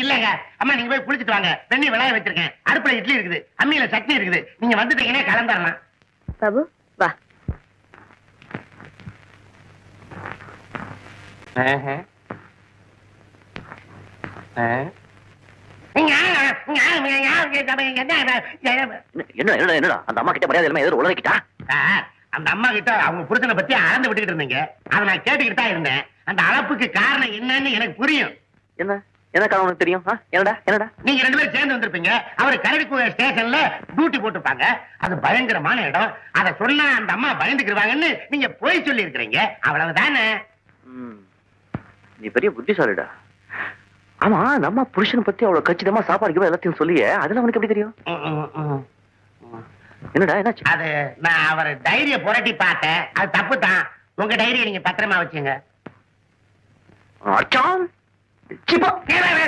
இல்லங்க. அம்மா நீங்க போய் குளிச்சிட்டு வாங்க. வெந்நீர் விளைய வச்சிருக்கேன். அடுப்புல இட்லி இருக்குது. அம்மியில சட்னி இருக்குது. நீங்க வந்துட்டீங்கன்னா கலந்துடலாம் பாபு வா. என்ன என்ன என்னடா அந்த அம்மா கிட்ட மரியாதை இல்லாம எதிர உலகிட்டா சார், அந்த அம்மா கிட்ட அவங்க புருஷனை பத்தி அளந்து விட்டுக்கிட்டு இருந்தீங்க. அதை நான் கேட்டுக்கிட்டு தான் இருந்தேன். அந்த அளப்புக்கு காரணம் என்னன்னு எனக்கு புரியும். என்ன? என்ன காரணம் உனக்கு தெரியும்? என்னடா என்னடா? நீங்க ரெண்டு பேரும் சேர்ந்து வந்திருப்பீங்க. அவர் கரடிக்குள்ள ஸ்டேஷன்ல டியூட்டி போட்டிருப்பாங்க. அது பயங்கரமான இடம். அதை சொன்னா அந்த அம்மா பயந்துக்கிடுவாங்கன்னு நீங்க போய் சொல்லி இருக்கிறீங்க அவ்வளவுதானே. நீ பெரிய புத்திசாலிடா. ஆமா நம்ம புருஷனை பத்தி அவ்வளவு கச்சிதமா சாப்பாடு எல்லாத்தையும் சொல்லியே. அதுல அவனுக்கு எப்படி தெரியும். என்னடா என்னாச்சு? அது நான் அவர் டைரிய புரட்டி பார்த்தேன். அது தப்பு தான் உங்க டைரியை நீங்க பத்திரமா வச்சுங்க. அச்சான் சிப்பா ஏ, வே, வே,